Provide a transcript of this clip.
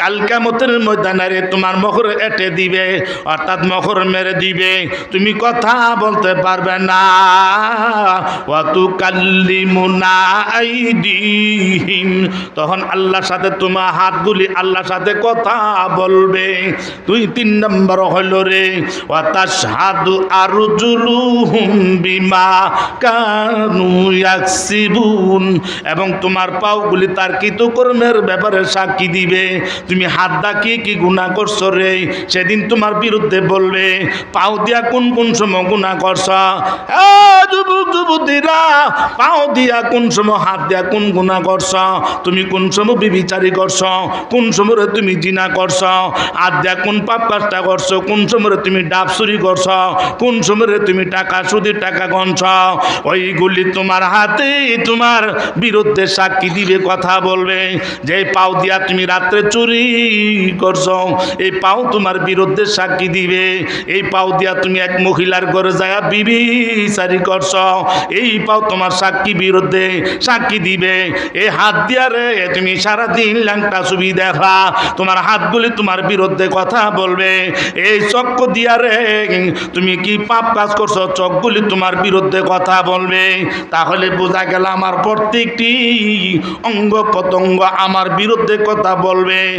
কাল ময়দানারে ময়দানে তোমার মখর এটে দিবে, অর্থাৎ মখর মেরে দিবে। তুমি কথা বলতে পারবে না। তখন আল্লাহর সাথে তোমার হাতগুলি আল্লাহর সাথে কথা বলবে। তুই তিন নম্বর হইল রে, ওয়াতাশহাদু আরজুলুহুম বিমা কানু এবং তোমার পাওগুলি তার কৃতকর্মের ব্যাপারে সাক্ষী দিবে। তুমি হাত দা কি গুণা করছ রে? সেদিন তোমার বিরুদ্ধে বলবে, পাও দিয়া কোন কোন সময় গুণা করছ? যুবক যুবতীরা পাও দিয়া কোন সময় হাত দিয়া কোন গুণা করছ? তুমি কোন সময় বিবিচারি করছ? কোন সময় তুমি জিনা করছ? হাত দিয়া কোন পাপ কাজটা করছ? কোন সময় তুমি ডাব চুরি করছ? কোন সময় তুমি টাকা সুদের টাকা গঞ্ছ ওইগুলি তোমার হাতে, তোমার বিরুদ্ধে সাক্ষী দিবে, কথা বলবে। যে পাও দিয়া তুমি রাত্রে চুরি করছ, এই পাও তোমার বিরুদ্ধে সাক্ষী দিবে। এই পাও দিয়া তুমি এক মহিলার ঘরে যায় বিবি সারি করছ। এই পাও তোমার সাক্ষী বিরুদ্ধে, সাক্ষী দিবে। এই হাত দিয়া রে, তুমি সারাদিন ল্যাংটা ছবি দেখা। তোমার হাতগুলি তোমার বিরুদ্ধে কথা বলবে। এই চক্র দিয়া রে, তুমি কি পাপ কাজ করছ? চোখগুলি তোমার বিরুদ্ধে কথা বলবে। তাহলে বোঝা গেল আমার প্রত্যেকটি অঙ্গ প্রত্যঙ্গ আমার বিরুদ্ধে কথা বলবে।